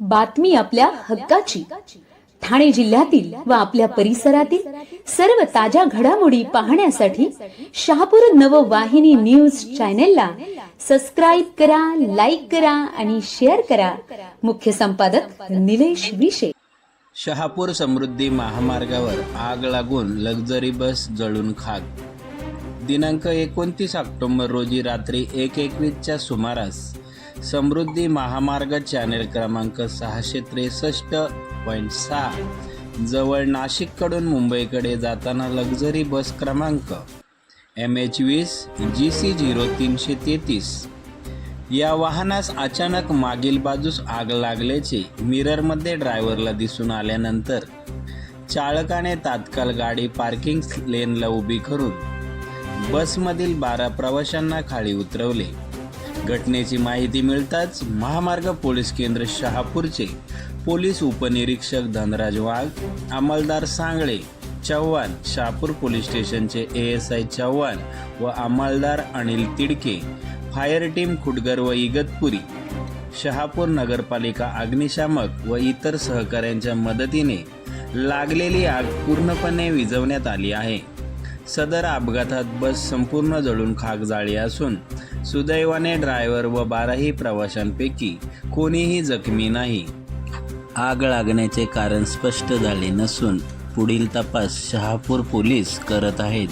बातमी आपल्या हक्काची. ठाणे जिल्ह्यातील व आपल्या परिसरातील सर्व ताज्या घडामोडी पाहण्यासाठी शहापूर नववाहिनी न्यूज चॅनेलला सबस्क्राईब करा लाईक करा आणि शेअर करा. मुख्य संपादक निलेश विशे. शहापूर समृद्धी महामार्गावर आग लागून लक्झरी बस जळून खाक. दिनांक एकोणतीस ऑक्टोबर रोजी रात्री एक एकवीसच्या सुमारास समृद्धी महामार्ग चॅनेल क्रमांक सहाशे त्रेसष्ट पॉईंट सहा. जवळ नाशिककडून मुंबईकडे जाताना लक्झरी बस क्रमांक एम एच वीस जी सी झिरो तीनशे तेहतीस. या वाहनास अचानक मागील बाजूस आग लागल्याचे मिररमध्ये ड्रायव्हरला दिसून आल्यानंतर चालकाने तात्काळ गाडी पार्किंग लेनला उभी करून बसमधील बारा प्रवाशांना खाली उतरवले. घटनेची माहिती मिळताच महामार्ग पोलीस केंद्र शहापूरचे पोलीस उपनिरीक्षक धनराज वाघ अंमलदार सांगळे चव्हाण शहापूर पोलीस स्टेशनचे ए एस आय चव्हाण व अंमलदार अनिल तिडके फायर टीम खुटगर व इगतपुरी शहापूर नगरपालिका अग्निशामक व इतर सहकाऱ्यांच्या मदतीने लागलेली आग पूर्णपणे विझवण्यात आली आहे. सदर अपघातात बस संपूर्ण जळून खाक जाळी असून सुदैवाने ड्रायव्हर व बाराही प्रवाशांपैकी कोणीही जखमी नाही. आग लागण्याचे कारण स्पष्ट झाले नसून पुढील तपास शहापूर पोलीस करत आहेत.